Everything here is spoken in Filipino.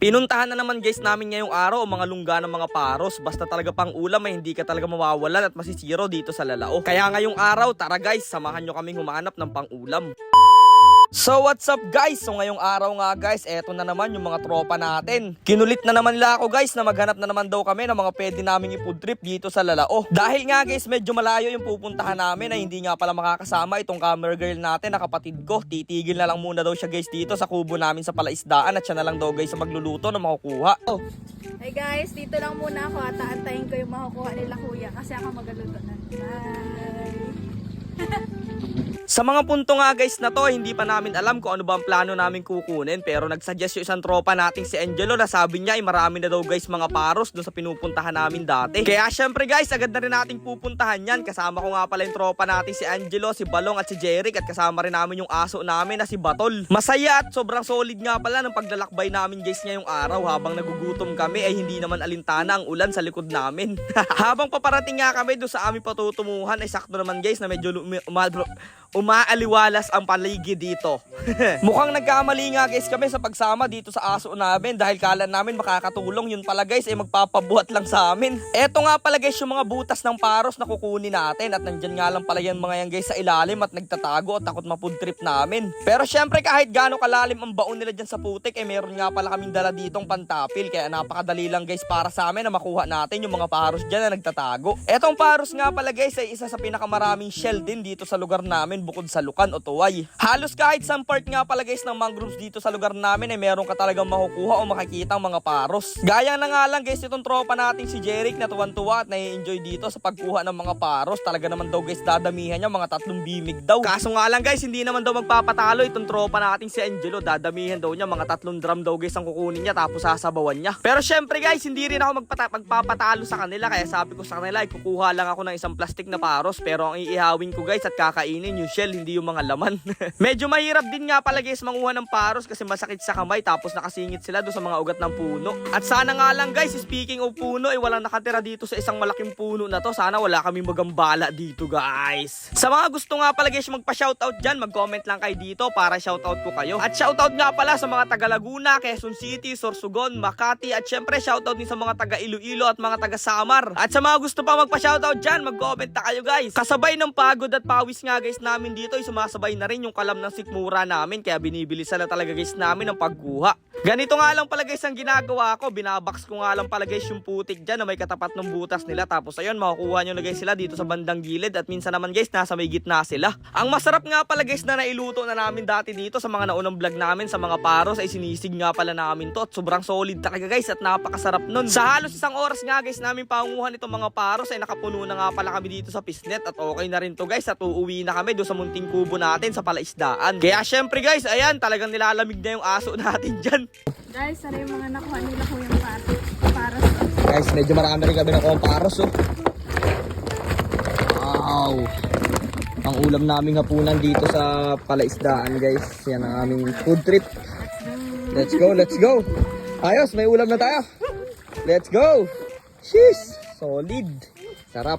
Pinuntahan na naman guys namin ngayong araw ang mga lungga ng mga paros. Basta talaga pang ulam ay hindi ka talaga mawawalan at masisiro dito sa lalao. Kaya ngayong araw, tara guys, samahan nyo kaming humanap ng pang ulam. So what's up guys? So ngayong araw nga guys, eto na naman yung mga tropa natin. Kinulit na naman nila ako guys na maghanap na naman daw kami ng mga pwede naming i-food trip dito sa Lalao. Dahil nga guys, medyo malayo yung pupuntahan namin na hindi nga pala makakasama itong camera girl natin na kapatid ko. Titigil na lang muna daw siya guys dito sa kubo namin sa palaisdaan at siya na lang daw guys sa magluluto na makukuha. Oh, Hey guys, dito lang muna ako at aantayin ko yung makukuha nila kuya kasi ako magaluto na. Bye! Sa mga punto nga guys na to, hindi pa namin alam kung ano ba ang plano namin kukunin pero nagsuggest yung isang tropa nating si Angelo na sabi niya ay marami na daw guys mga paros doon sa pinupuntahan namin dati. Kaya syempre guys, agad na rin nating pupuntahan yan. Kasama ko nga pala yung tropa natin si Angelo, si Balong at si Jeric at kasama rin namin yung aso namin na si Batol. Masaya at sobrang solid nga pala ng paglalakbay namin guys ngayong araw habang nagugutom kami ay hindi naman alintana ang ulan sa likod namin. habang paparating nga kami doon sa aming patutumuhan ay sakto naman guys na medyo lumi- umaaliwalas ang paligid dito. Mukhang nagkamali nga guys kami sa pagsama dito sa aso namin dahil kala namin makakatulong yun pala guys ay magpapabuhat lang sa amin. Eto nga pala guys yung mga butas ng paros na kukunin natin at nandyan nga lang pala yan mga yan guys sa ilalim at nagtatago at takot mapood trip namin. Pero syempre kahit gaano kalalim ang baon nila dyan sa putik ay meron nga pala kaming dala ditong pantapil kaya napakadali lang guys para sa amin na makuha natin yung mga paros dyan na nagtatago. Etong paros nga pala guys ay isa sa pinakamaraming shell din dito sa lugar namin bukod sa Lukan o Tuway. Halos kahit sa part nga pala guys ng mangroves dito sa lugar namin ay meron ka talagang makukuha o makikita ang mga paros. Gaya na nga lang guys itong tropa nating si Jeric na tuwan-tuwa at nai-enjoy dito sa pagkuha ng mga paros. Talaga naman daw guys dadamihan niya mga tatlong bimig daw. Kaso nga lang guys hindi naman daw magpapatalo itong tropa nating si Angelo. Dadamihan daw niya mga tatlong drum daw guys ang kukunin niya tapos sasabawan niya. Pero syempre guys hindi rin ako magpata- magpapatalo sa kanila kaya sabi ko sa kanila ay kukuha lang ako ng isang plastic na paros pero ang iihawin ko guys at kakainin yung shell hindi yung mga laman. Medyo mahirap din nga pala guys manguha ng paros kasi masakit sa kamay tapos nakasingit sila doon sa mga ugat ng puno. At sana nga lang guys speaking of puno ay walang nakatira dito sa isang malaking puno na to. Sana wala kami magambala dito guys. Sa mga gusto nga pala guys magpa-shoutout dyan mag-comment lang kayo dito para shoutout ko kayo. At shoutout nga pala sa mga taga Laguna, Quezon City, Sorsogon, Makati at syempre shoutout din sa mga taga Iloilo at mga taga Samar. At sa mga gusto pa magpa-shoutout dyan mag-comment kayo guys. Kasabay ng pagod at pawis nga guys namin dito ay sumasabay na rin yung kalam ng sikmura namin kaya binibilisan na talaga guys namin ng pagkuha. Ganito nga lang pala guys ang ginagawa ko. Binabox ko nga lang pala guys yung putik dyan na may katapat ng butas nila. Tapos ayun, makukuha nyo na guys sila dito sa bandang gilid. At minsan naman guys, nasa may gitna sila. Ang masarap nga pala guys na nailuto na namin dati dito sa mga naunang vlog namin sa mga paros ay sinisig nga pala namin to. At sobrang solid talaga guys at napakasarap nun. Sa halos isang oras nga guys namin panguhan itong mga paros ay nakapuno na nga pala kami dito sa pisnet. At okay na rin to guys at uuwi na kami doon sa munting kubo natin sa palaisdaan. Kaya syempre guys, ayan talagang nilalamig na yung aso natin dyan. Guys, sana yung mga nakuha nila kuya pati para sa Guys, medyo marami rin kami ng paros oh. Wow! Ang ulam naming hapunan dito sa palaisdaan guys. Yan ang aming food trip. Let's go, let's go! Ayos, may ulam na tayo! Let's go! Sheesh! Solid! Sarap!